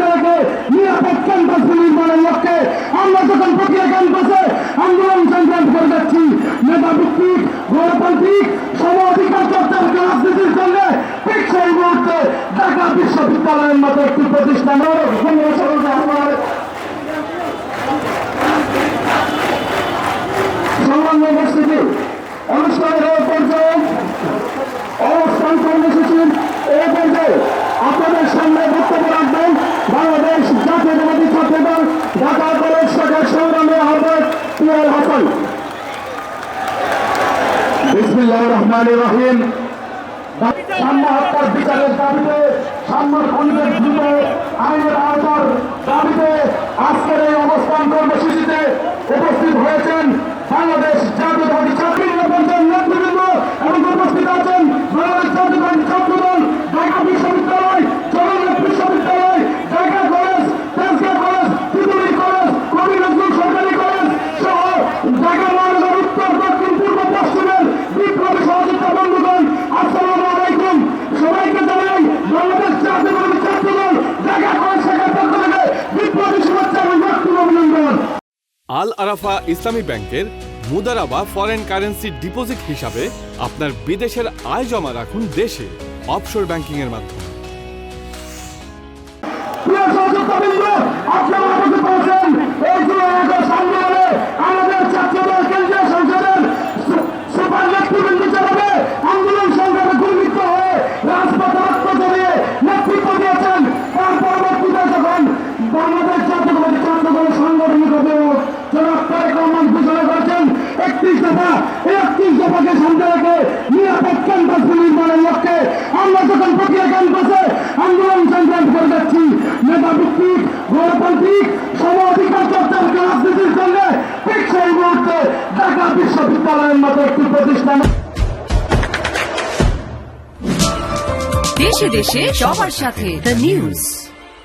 সামনে নিরাপদ ক্যাম্পাস নির্মাণের লক্ষ্যে আমরা যখন প্রক্রিয়া ক্যাম্পাসে আন্দোলন সংক্রান্ত করে যাচ্ছি, নেতা ভিত্তিক, গণতান্ত্রিক, সম অধিকার রাজনীতির সঙ্গে ঠিক মুহূর্তে ঢাকা বিশ্ববিদ্যালয়ের মতো একটি প্রতিষ্ঠান। সংলগ্ন উপস্থিতি, অনুষ্ঠানের পর্যায়ে অবস্থান কর্মসূচির এই পর্যায়ে আপনাদের সামনে বক্তব্য বাংলাদেশ জাতীয়তাবাদী ছাত্রদল ঢাকা কলেজ শাখার সংগ্রামী আহ্বায়ক পিয়াল হাসান। বিসমিল্লাহ রহমান রহিম। সাম্য হত্যার বিচারের দাবিতে সাম্যর খণ্ডের দ্রুত আইনের আওতার দাবিতে আজকের এই অবস্থান কর্মসূচিতে উপস্থিত বাংলাদেশ আল আরাফা ইসলামী ব্যাংকের মুদারাবা ফরেন কারেন্সি ডিপোজিট হিসাবে আপনার বিদেশের আয় জমা রাখুন দেশে, অফশোর ব্যাংকিং এর মাধ্যমে ঘোষণা করেছেন একত্রিশ দফা এই একত্রিশ দফাকে সামনে রেখে নিরাপদ ক্যাম্পাস নির্মাণের লক্ষ্যে আমরা যখন প্রক্রিয়া ক্যাম্পাসে আন্দোলন সংক্রান্ত করে যাচ্ছি নেতা ভিত্তিক, গণতান্ত্রিক, সম অধিকার চর্চার রাজনীতির সঙ্গে সেই মুহূর্তে ঢাকা বিশ্ববিদ্যালয়ের মতো একটি প্রতিষ্ঠান। দেশে দেশে সবার সাথে দ্য নিউজ